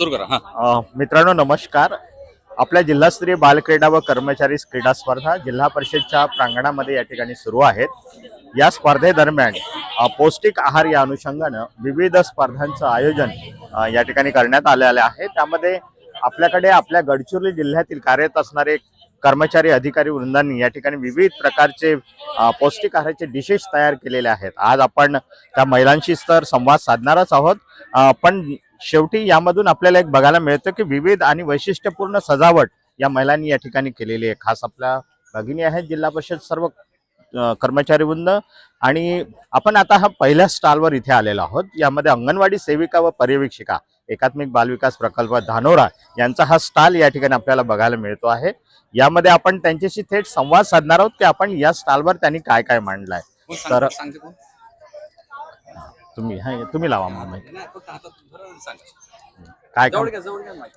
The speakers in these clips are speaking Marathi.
सुरू करा हा. अ, मित्रांनो नमस्कार. आपल्या जिल्हास्तरीय बालक्रीडा व कर्मचारी क्रीडा स्पर्धा जिल्हा परिषदच्या प्रांगणामध्ये या ठिकाणी सुरू आहेत. या स्पर्धेदरम्यान अ, पौष्टिक आहार या अनुषंगानं विविध स्पर्धांचं आयोजन अ, या ठिकाणी करण्यात आलेलं आहे. त्यामध्ये आपल्याकडे आपल्या गडचिरोली जिल्ह्यातील कार्यरत असणारे कर्मचारी अधिकारी वृंदांनी या ठिकाणी विविध प्रकारचे अ, पौष्टिक आहाराचे डिशेस तयार केलेले आहेत. आज आपण त्या महिलांशी तर संवाद साधणारच आहोत. अ, पण शेवटी यामधून आपल्याला एक बघायला मिळतं की विविध आणि वैशिष्ट्यपूर्ण सजावट या महिलांनी या ठिकाणी केलेली आहे. खास आपल्या भगिनी आहेत जिल्हा परिषद सर्व कर्मचारी वृंद आणि आपण आता हा पहिल्या स्टॉलवर इथे आलेलो आहोत. यामध्ये अंगणवाडी सेविका व पर्यवेक्षिका एकात्मिक बालविकास प्रकल्प धानोरा यांचा हा स्टॉल या ठिकाणी आपल्याला बघायला मिळतो आहे. यामध्ये आपण त्यांच्याशी थेट संवाद साधणार आहोत की आपण या स्टॉलवर त्यांनी काय काय मांडलाय कोण तर- तुम्ही हा तुम्ही लावा. नाही, फक्त धरा, सांगा. काय जवळ काय घ्या जवळ घ्या mic.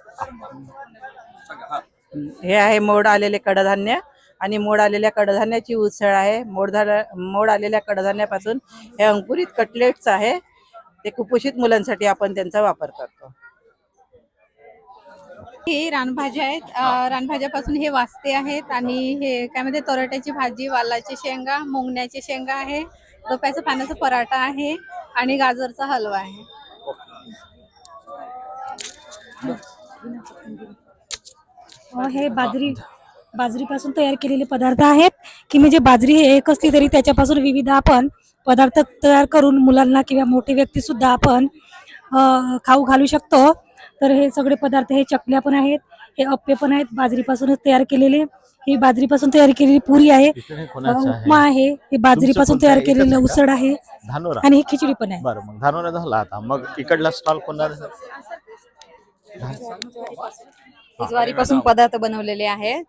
सांगा हा. हे आहे मोड आलेले कडधान्य आणि मोड आलेल्या कडधान्याची उसळ आहे. मोड झाल्या मोड आलेल्या कडधान्यापासून हे अंकुरित कटलेट्स आहे. ते कुपोषित मुलांसाठी आपण त्यांचा वापर करतो. हे रानभाज्या आहेत. अं, रानभाज्यापासून हे वाचते आहेत आणि हे काय म्हणते तोराट्याची भाजी वालाची शेंगा मुंगण्याची शेंगा आहे. दोप्याचा पाण्याचा पराठा आहे. आणि गाजरचा हलवा आहे. अ, हे बाजरी बाजरीपासून तयार केलेले पदार्थ आहेत. की म्हणजे बाजरी हे एक असली तरी त्याच्यापासून विविध आपण पदार्थ तयार करून मुलांना किंवा मोठे व्यक्ती सुद्धा आपण अ, खाऊ घालू शकतो. तर हे सगळे पदार्थ हे चकल्या पण आहेत. हे अप्पे पण आहेत बाजरीपासूनच तयार केलेले. ही बाजरीपासून तयार केलेली पुरी आहे उपमा आहे? आहे हे बाजरीपासून तयार आहे? केलेलं आहे उसळ आहे धानोरा. आणि ही खिचडी पण आहे. बरं मग धानोरा झाला आता. मग इकडला स्टॉल कोणता? ज्वारीपासून पदार्थ बनवलेले आहेत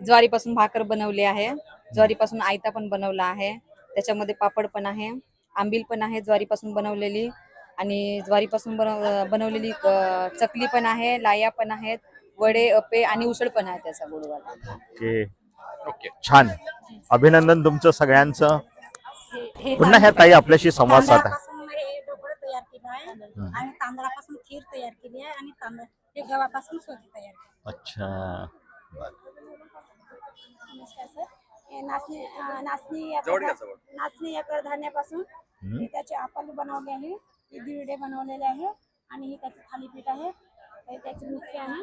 ज्वारीपासून भाकर बनवली आहे. ज्वारीपासून आयता पण बनवला आहे. त्याच्यामध्ये पापड पण आहे आंबील पण आहे ज्वारीपासून बनवलेली. आणि ज्वारीपासून बनव बनवलेली चकली पण आहे लाया पण आहेत. वडे अप्पे आणि उसळ पण आहे त्याचा गुडवाला ओके. ओके छान. अभिनंदन तुमचं सगळ्यांचं. हे पुन्हा ह्या ताई आपल्याशी संवाद साधा. तांदळापासून हे ढोकळं तयार केलं आहे आणि तांदळापासून खीर तयार केली आहे आणि तांदळ हे गव्हापासून सोजी तयार केली अच्छा. नमस्कार सर. हे नाचणी अं, नाचणी या जवळ घ्या, कडधा- जवळ. नाचणी या कडधान्यापासून हम्म. हे त्याचे आपल बनवले आहे. हे दिरडे बनवलेले आहे आणि हे त्याचे थालीपीठ आहे. हे त्याचे मुख्य आहे.